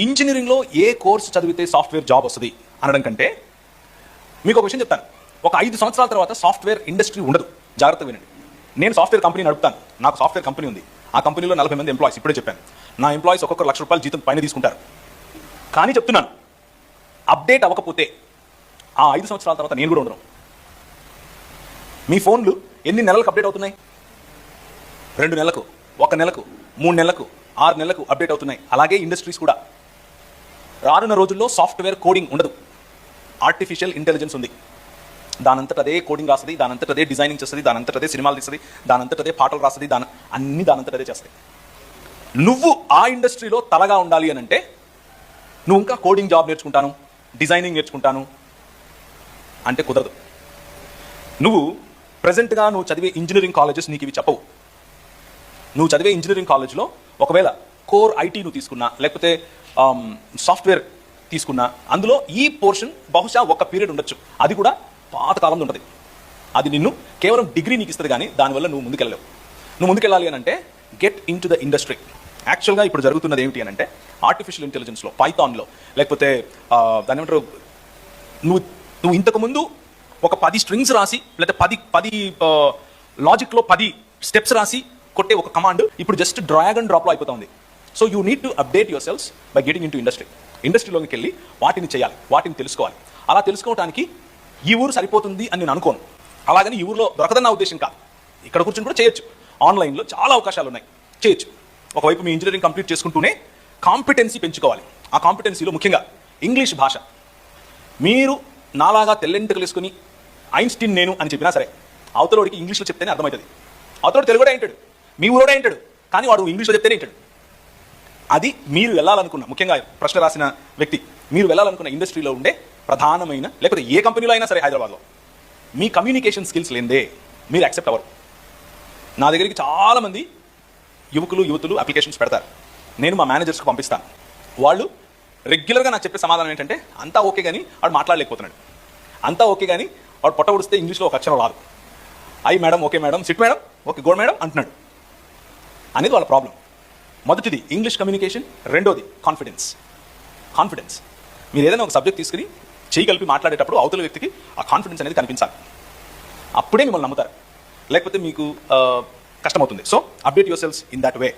ఇంజనీరింగ్లో ఏ కోర్స్ చదివితే సాఫ్ట్వేర్ జాబ్ వస్తుంది అనడం కంటే మీకు ఒక విషయం చెప్తాను. ఒక ఐదు సంవత్సరాల తర్వాత సాఫ్ట్వేర్ ఇండస్ట్రీ ఉండదు. జాగ్రత్త వినండి. నేను సాఫ్ట్వేర్ కంపెనీ నడుపుతాను. నాకు సాఫ్ట్వేర్ కంపెనీ ఉంది. ఆ కంపెనీలో నలభై మంది ఎంప్లాయీస్ ఇప్పుడే చెప్పాను. నా ఎంప్లాయీస్ ఒక్కొక్క లక్ష రూపాయలు జీతం పైన తీసుకుంటారు. కానీ చెప్తున్నాను. అప్డేట్ అవ్వకపోతే ఆ ఐదు సంవత్సరాల తర్వాత నేను కూడా ఉండను. మీ ఫోన్లు ఎన్ని నెలలకు అప్డేట్ అవుతున్నాయి? రెండు నెలలకు ఒక నెలకు మూడు నెలలకు ఆరు నెలలకు అప్డేట్ అవుతున్నాయి. అలాగే ఇండస్ట్రీస్ కూడా. రానున్న రోజుల్లో సాఫ్ట్వేర్ కోడింగ్ ఉండదు. ఆర్టిఫిషియల్ ఇంటెలిజెన్స్ ఉంది. దానంతట అదే కోడింగ్ రాస్తుంది దానంతట అదే డిజైనింగ్ చేస్తుంది దానంతట అదే సినిమాలు తీస్తుంది దానంతట అదే పాటలు రాస్తుంది దాని అన్ని దానంతట అదే చేస్తాయి నువ్వు ఆ ఇండస్ట్రీలో తలగా ఉండాలి అని అంటే నువ్వు ఇంకా కోడింగ్ జాబ్ నేర్చుకుంటాను డిజైనింగ్ నేర్చుకుంటాను అంటే కుదరదు. నువ్వు ప్రజెంట్గా నువ్వు చదివే ఇంజనీరింగ్ కాలేజెస్ నీకు ఇవి చెప్పవు. నువ్వు చదివే ఇంజనీరింగ్ కాలేజ్లో ఒకవేళ కోర్ ఐటీ నువ్వు తీసుకున్నా లేకపోతే సాఫ్ట్వేర్ తీసుకున్నా అందులో ఈ పోర్షన్ బహుశా ఒక పీరియడ్ ఉండొచ్చు. అది కూడా పాతకాలంలో ఉంటుంది. అది నిన్ను కేవలం డిగ్రీ నీకు ఇస్తుంది కానీ దానివల్ల నువ్వు ముందుకెళ్ళలేవు. నువ్వు ముందుకెళ్ళాలి అని అంటే get in to the industry యాక్చువల్గా ఇప్పుడు జరుగుతున్నది ఏమిటి అని అంటే ఆర్టిఫిషియల్ ఇంటెలిజెన్స్లో పైథాన్లో లేకపోతే దాని ఏమంటారు నువ్వు నువ్వు ఇంతకుముందు ఒక పది స్ట్రింగ్స్ రాసి లేకపోతే పది పది లాజిక్లో పది స్టెప్స్ రాసి కొట్టే ఒక కమాండ్ ఇప్పుడు జస్ట్ డ్రాగ్ అండ్ డ్రాప్లో అయిపోతుంది so you need to update your cells by getting into industry ఇండస్ట్రీలోకి వెళ్ళి వాటిని చేయాలి వాటిని తెలుసుకోవాలి. అలా తెలుసుకోవడానికి ఈ ఊరు సరిపోతుంది అని నేను అనుకోను. అలాగని ఈ ఊరిలో దొరకదన్న ఉద్దేశం కాదు. ఇక్కడ కూర్చొని కూడా చేయొచ్చు. ఆన్లైన్లో చాలా అవకాశాలు ఉన్నాయి. చేయొచ్చు. ఒకవైపు మీ ఇంజనీరింగ్ కంప్లీట్ చేసుకుంటూనే కాంపిటెన్సీ పెంచుకోవాలి. ఆ కాంపిటెన్సీలో ముఖ్యంగా ఇంగ్లీష్ భాష. మీరు నాలాగా తెల్లెంటుకలు వేసుకుని ఐన్స్టీన్ నేను అని చెప్పినా సరే అవతలోడికి ఇంగ్లీష్లో చెప్తేనే అర్థమవుతుంది. అవతలోడు తెలుగుడే అంటాడు మీ ఊరోడే అంటాడు కానీ వాడు ఇంగ్లీష్లో చెప్తేనే అంటాడు అది మీరు వెళ్ళాలనుకున్న ముఖ్యంగా ప్రశ్న రాసిన వ్యక్తి మీరు వెళ్ళాలనుకున్న ఇండస్ట్రీలో ఉండే ప్రధానమైన లేకపోతే ఏ కంపెనీలో అయినా సరే హైదరాబాద్లో. మీ కమ్యూనికేషన్ స్కిల్స్ లేదే మీరు యాక్సెప్ట్ అవ్వరు. నా దగ్గరికి చాలామంది యువకులు యువతులు అప్లికేషన్స్ పెడతారు. నేను మా మేనేజర్స్కి పంపిస్తాను. వాళ్ళు రెగ్యులర్గా నాకు చెప్పే సమాధానం ఏంటంటే అంతా ఓకే కానీ వాడు మాట్లాడలేకపోతున్నాడు. అంతా ఓకే కానీ వాడు పొట్ట ఉడిస్తే ఇంగ్లీష్లో ఒక అక్షరం రాదు. అయ్యి madam okay madam sit madam okay good madam అంటున్నాడు. అనేది వాళ్ళ ప్రాబ్లం మొదటిది ఇంగ్లీష్ కమ్యూనికేషన్ రెండోది కాన్ఫిడెన్స్ కాన్ఫిడెన్స్ మీరు ఏదైనా ఒక సబ్జెక్ట్ తీసుకుని చేయి కలిపి మాట్లాడేటప్పుడు అవతల వ్యక్తికి ఆ కాన్ఫిడెన్స్ అనేది కనిపించాలి. అప్పుడే మిమ్మల్ని నమ్ముతారు. లేకపోతే మీకు కష్టమవుతుంది. So update your cells in that way